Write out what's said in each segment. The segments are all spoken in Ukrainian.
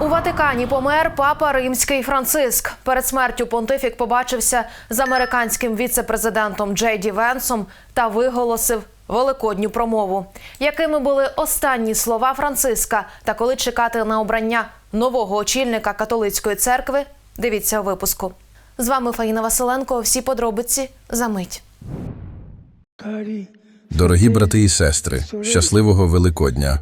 У Ватикані помер папа римський Франциск. Перед смертю понтифік побачився з американським віце-президентом Джей Ді Венсом та виголосив великодню промову. Якими були останні слова Франциска та коли чекати на обрання нового очільника католицької церкви? Дивіться у випуску. З вами Фаїна Василенко. Всі подробиці за мить. Дорогі брати і сестри, щасливого Великодня!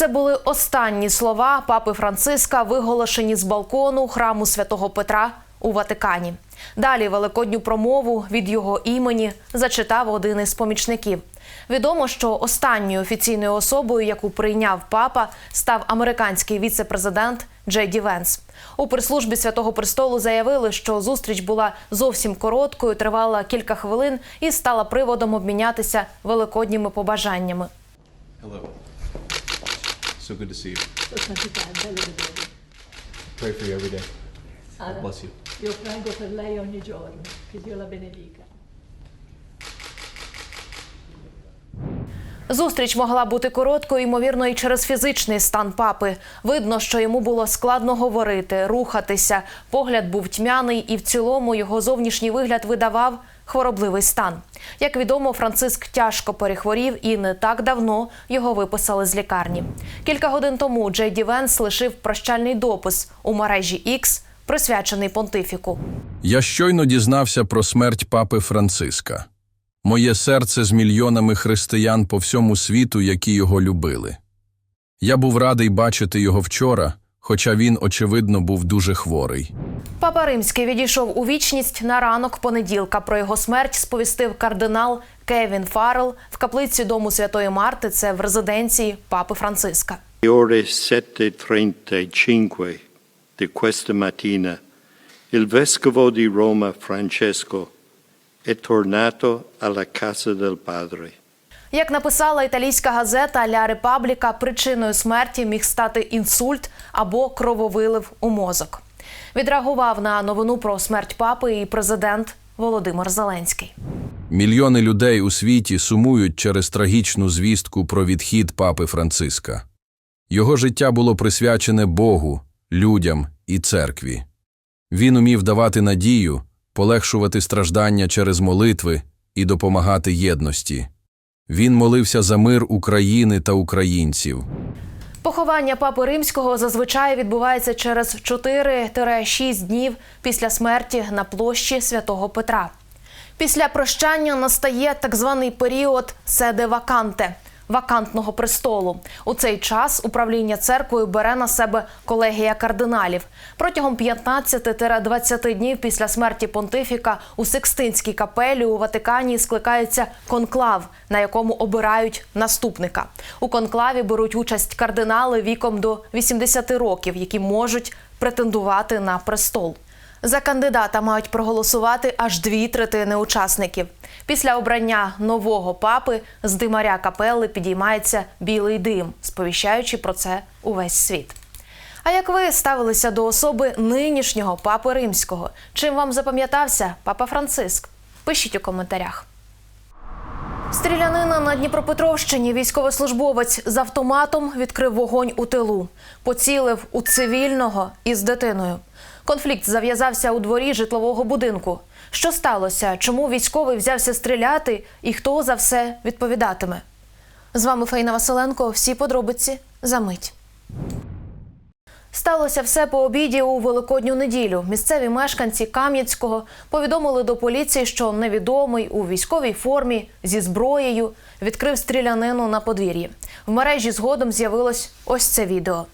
Це були останні слова папи Франциска, виголошені з балкону храму святого Петра у Ватикані. Далі великодню промову від його імені зачитав один із помічників. Відомо, що останньою офіційною особою, яку прийняв папа, став американський віце-президент Джей Ді Венс. У прислужбі святого престолу заявили, що зустріч була зовсім короткою, тривала кілька хвилин і стала приводом обмінятися великодніми побажаннями. Hello. So good to see you. Pray for you every day. God bless you. Io prego per lei ogni giorno, che Dio la benedica. Зустріч могла бути короткою, ймовірно, і через фізичний стан папи. Видно, що йому було складно говорити, рухатися. Погляд був тьмяний, і в цілому його зовнішній вигляд видавав хворобливий стан. Як відомо, Франциск тяжко перехворів і не так давно його виписали з лікарні. Кілька годин тому Джей Ді Венс лишив прощальний допис у мережі X, присвячений понтифіку. Я щойно дізнався про смерть папи Франциска. Моє серце з мільйонами християн по всьому світу, які його любили. Я був радий бачити його вчора, хоча він, очевидно, був дуже хворий. Папа Римський відійшов у вічність на ранок понеділка. Про його смерть сповістив кардинал Кевін Фаррел в каплиці дому Святої Марти. Це в резиденції папи Франциска. Ore 7.35 di questa mattina il vescovo di Roma Francesco è tornato alla casa del Padre. Як написала італійська газета Ля Репабліка, причиною смерті міг стати інсульт або крововилив у мозок. Відреагував на новину про смерть папи і президент Володимир Зеленський. Мільйони людей у світі сумують через трагічну звістку про відхід папи Франциска. Його життя було присвячене Богу, людям і церкві. Він умів давати надію, полегшувати страждання через молитви і допомагати єдності. Він молився за мир України та українців. Поховання папи римського зазвичай відбувається через 4-6 днів після смерті на площі святого Петра. Після прощання настає так званий період седе ваканте вакантного престолу. У цей час управління церквою бере на себе колегія кардиналів. Протягом 15-20 днів після смерті понтифіка у Секстинській капелі у Ватикані скликається конклав, на якому обирають наступника. У конклаві беруть участь кардинали віком до 80 років, які можуть претендувати на престол. За кандидата мають проголосувати аж дві третини учасників. Після обрання нового папи з димаря капелли підіймається білий дим, сповіщаючи про це увесь світ. А як ви ставилися до особи нинішнього папи римського? Чим вам запам'ятався папа Франциск? Пишіть у коментарях. Стрілянина на Дніпропетровщині військовослужбовець з автоматом відкрив вогонь у тилу, поцілив у цивільного із дитиною. Конфлікт зав'язався у дворі житлового будинку. Що сталося? Чому військовий взявся стріляти і хто за все відповідатиме? З вами Фаїна Василенко. Всі подробиці за мить. Сталося все по обіді у великодню неділю. Місцеві мешканці Кам'янського повідомили до поліції, що невідомий у військовій формі зі зброєю відкрив стрілянину на подвір'ї. В мережі згодом з'явилось ось це відео.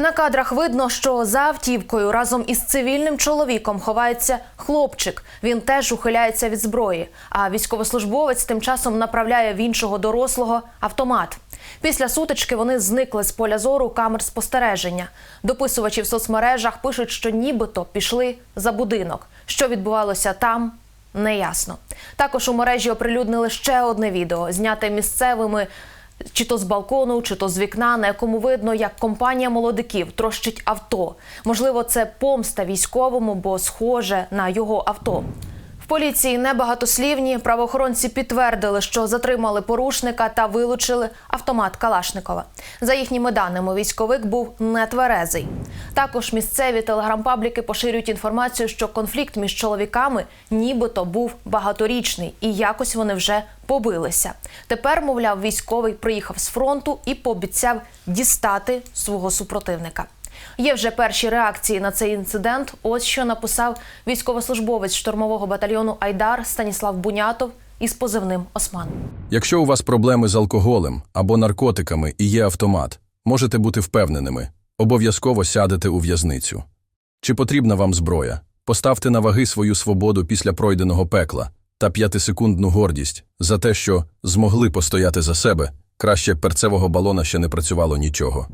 На кадрах видно, що за автівкою разом із цивільним чоловіком ховається хлопчик. Він теж ухиляється від зброї. А військовослужбовець тим часом направляє в іншого дорослого автомат. Після сутички вони зникли з поля зору камер спостереження. Дописувачі в соцмережах пишуть, що нібито пішли за будинок. Що відбувалося там, неясно. Також у мережі оприлюднили ще одне відео, зняте місцевими чи то з балкону, чи то з вікна, на якому видно, як компанія молодиків трощить авто. Можливо, це помста військовому, бо схоже на його авто. Поліції небагатослівні правоохоронці підтвердили, що затримали порушника та вилучили автомат Калашникова. За їхніми даними, військовик був нетверезий. Також місцеві телеграм-пабліки поширюють інформацію, що конфлікт між чоловіками нібито був багаторічний, і якось вони вже побилися. Тепер, мовляв, військовий приїхав з фронту і пообіцяв дістати свого супротивника. Є вже перші реакції на цей інцидент. Ось що написав військовослужбовець штурмового батальйону Айдар Станіслав Бунятов із позивним Осман. Якщо у вас проблеми з алкоголем або наркотиками і є автомат, можете бути впевненими, обов'язково сядете у в'язницю. Чи потрібна вам зброя? Поставте на ваги свою свободу після пройденого пекла та п'ятисекундну гордість за те, що змогли постояти за себе. Краще перцевого балона ще не працювало нічого.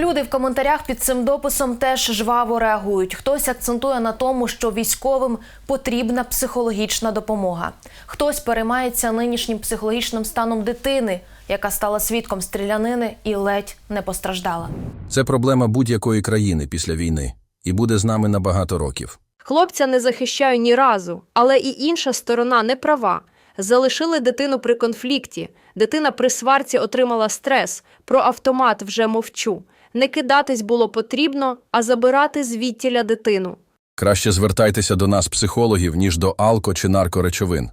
Люди в коментарях під цим дописом теж жваво реагують. Хтось акцентує на тому, що військовим потрібна психологічна допомога. Хтось переймається нинішнім психологічним станом дитини, яка стала свідком стрілянини і ледь не постраждала. Це проблема будь-якої країни після війни і буде з нами на багато років. Хлопця не захищаю ні разу, але і інша сторона не права. Залишили дитину при конфлікті. Дитина при сварці отримала стрес. Про автомат вже мовчу. Не кидатись було потрібно, а забирати звідтіля дитину. Краще звертайтеся до нас, психологів, ніж до алко чи наркоречовин,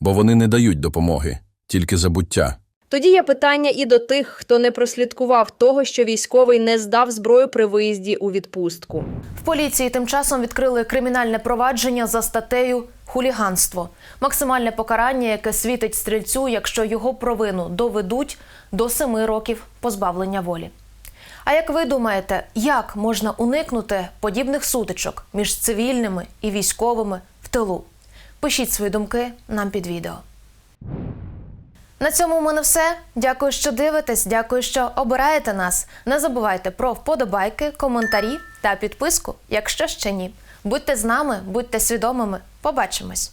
бо вони не дають допомоги, тільки забуття. Тоді є питання і до тих, хто не прослідкував того, що військовий не здав зброю при виїзді у відпустку. В поліції тим часом відкрили кримінальне провадження за статтею хуліганство. Максимальне покарання, яке світить стрільцю, якщо його провину доведуть до семи років позбавлення волі. А як ви думаєте, як можна уникнути подібних сутичок між цивільними і військовими в тилу? Пишіть свої думки нам під відео. На цьому у мене все. Дякую, що дивитесь. Дякую, що обираєте нас. Не забувайте про вподобайки, коментарі та підписку, якщо ще ні. Будьте з нами, будьте свідомими. Побачимось.